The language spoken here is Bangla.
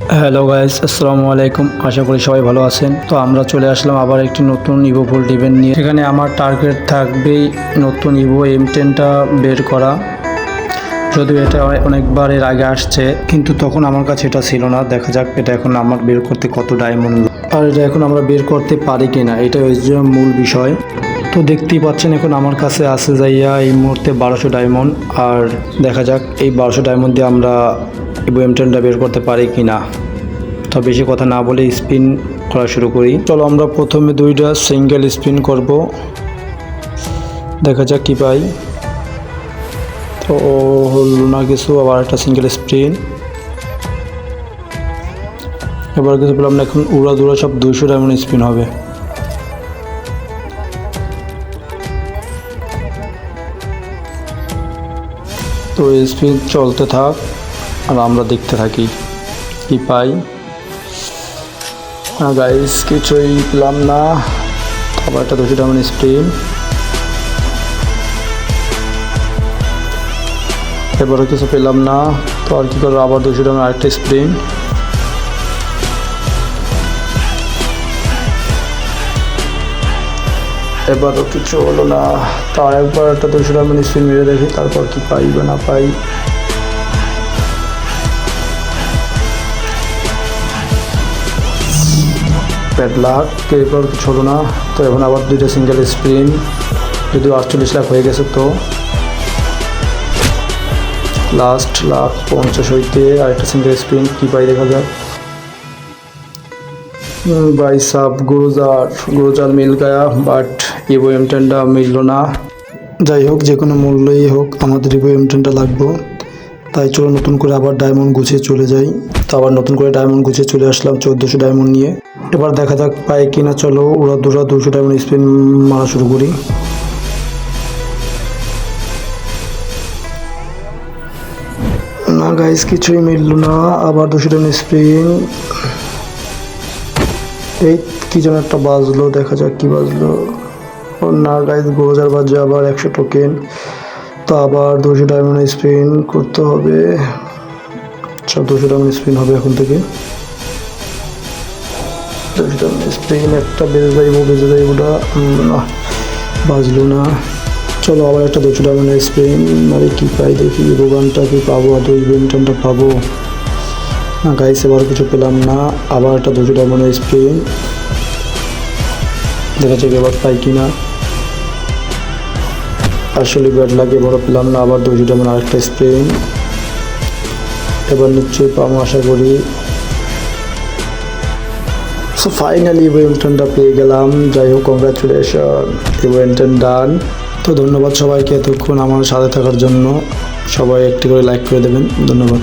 হ্যালো গাইস, আসসালামু আলাইকুম। আশা করি সবাই ভালো আছেন। তো আমরা চলে আসলাম আবার একটি নতুন ইভো ভোল্ট ইভেন্ট নিয়ে। এখানে আমার টার্গেট থাকবেই নতুন ইভো এম টেনটা বের করা। যদিও এটা অনেকবার এর আগে আসছে, কিন্তু তখন আমার কাছে এটা ছিল না। দেখা যাক এটা এখন আমার বের করতে কত ডায়মন্ড আর এটা এখন আমরা বের করতে পারি কিনা এটা হচ্ছে মূল বিষয়। তো দেখতেই পাচ্ছেন, এখন আমার কাছে আছে যাইয়া এই মুহূর্তে বারোশো ডায়মন্ড। আর দেখা যাক, এই বারোশো ডায়মন্ড দিয়ে আমরা এম টেনটা বের করতে পারি কি না তো বেশি কথা না বলে স্পিন করা শুরু করি। চলো আমরা প্রথমে দুইটা সিঙ্গেল স্পিন করব। দেখা যাক কি পাই। তো হলো না কিছু, আবার একটা সিঙ্গেল স্পিন। এবার কিছু পেলাম এখন উড়া দুরা সব দুশো ডায়মন্ড স্পিন হবে। তো স্পিড চলতে থাক আর আমরা দেখতে থাকি কি পাই। গাইস কিছুই পেলাম না। আবার একটা দুশো ডায়মন্ড স্পিন এবারও কিছু পেলাম না। তো আর কি করব? আবার দুশো ডায়মন্ড আরেকটা স্প্রিন এবারও কিছু হলো না। তার একবার একটা দুশো ডায়মন্ড স্পিন মেরে দেখি, তারপর কি পাই বা না পাই। ব্যাড লাক এরপর কিছু হলো না। তো এখন আবার দুইটা সিঙ্গেল স্প্রিন যদিও আটচল্লিশ লাখ হয়ে গেছে তো। লাস্ট লাখ পঞ্চাশ হইতে আরেকটা সিঙ্গেল স্প্রিন কী পাই দেখা যাক। বাই সাব গুরুজার গুরুজার মিল গায়া বাট ইভো এম টেনটা মিলল না। যাই হোক, যে কোনো মূল্যই হোক, আমাদের ইভো এম টেনটা লাগবো। তাই চলো নতুন করে আবার ডায়মন্ড গুছিয়ে চলে যাই। তো আবার নতুন করে ডায়মন্ড গুছিয়ে চলে আসলাম চোদ্দোশো ডায়মন্ড নিয়ে। এবার দেখা যাক পাই কিনা, চলো ওরা দুরা দুশো ডায়মন্ড স্পিন মারা শুরু করি। না গাইস কিছুই মিলল না, আবার দুশো ডায়মন্ড স্পিন এই কি যেন একটা বাজলো, দেখা যাক কি বাজলো। না গাইস গোজার বাজে আবার একশো টোকেন। তো আবার দুশো ডায়মন্ড স্পিন করতে হবে। আচ্ছা দুশো ডায়মন্ড স্পিন হবে এখন থেকে। দুশো ডায়মন্ড স্পিন একটা বেজে যাইব বেজে যাইব না, বাজলো না। চলো আবার একটা দুশো ডায়মন্ড স্পিন আরে কী পাই দেখি, রোগানটা কি পাবো, আর দুই বেমিটনটা পাবো। না গাইস এবার কিছু পেলাম না। আবার একটা দুশো ডায়মন্ড স্পিন দেখা যাক এবার পাই কিনা। আসলে ব্যাড লাগে, বড় পেলাম না, আবার দুশো ডায়মন্ড আরেকটা স্প্রিন এবার নিশ্চয়ই পাবো, আশা করি। সো ফাইনালি ইভেন্টনটা পেয়ে গেলাম। যাই হোক কংগ্রাচুলেশন ইভেন্টন ডান তো ধন্যবাদ সবাইকে এতক্ষণ আমার সাথে থাকার জন্য। সবাই একটি করে লাইক করে দেবেন। ধন্যবাদ।